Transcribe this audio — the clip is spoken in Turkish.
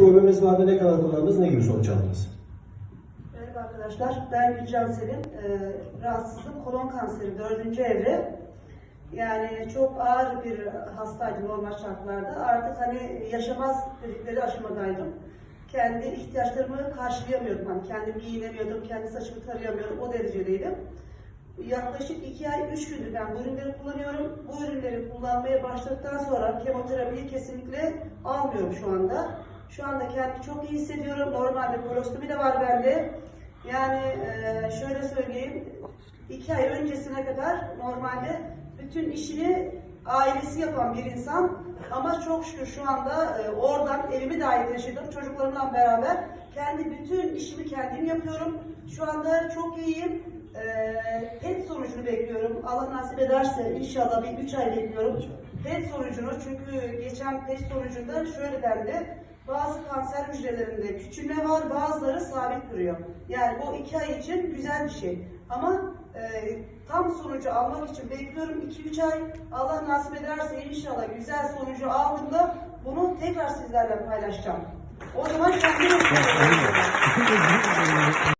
Probleminiz vardı ne kadar kullandınız, ne gibi sonuç aldınız? Merhaba arkadaşlar, ben Gülcan Selin. Ee, rahatsızlık kolon kanseri dördüncü evre. Yani çok ağır bir hastaydı normal şartlarda. Artık hani yaşamaz dedikleri aşamadaydım. Kendi ihtiyaçlarımı karşılayamıyordum. Hani kendim giyinemiyordum, kendi saçımı tarayamıyordum. O derecedeydim. Yaklaşık iki ay, üç gündür ben bu ürünleri kullanıyorum. Bu ürünleri kullanmaya başladıktan sonra kemoterapiyi kesinlikle almıyorum şu anda. Şu anda kendimi çok iyi hissediyorum. Normalde kolostomi de var bende. Yani eee, şöyle söyleyeyim, iki ay öncesine kadar normalde bütün işini ailesi yapan bir insan ama çok şükür şu anda e, oradan evimi dahi taşıdım çocuklarımla beraber kendi bütün işimi kendim yapıyorum. Şu anda çok iyiyim. E, PET. Allah nasip ederse inşallah bir üç ay bekliyorum. PET sonucunu çünkü geçen PET sonucunda şöyle dendi. Bazı kanser hücrelerinde küçülme var, bazıları sabit duruyor. Yani bu iki ay için güzel bir şey. Ama e, tam sonucu almak için bekliyorum 2-3 ay. Allah nasip ederse inşallah güzel sonucu aldığımda bunu tekrar sizlerle paylaşacağım. O zaman kendime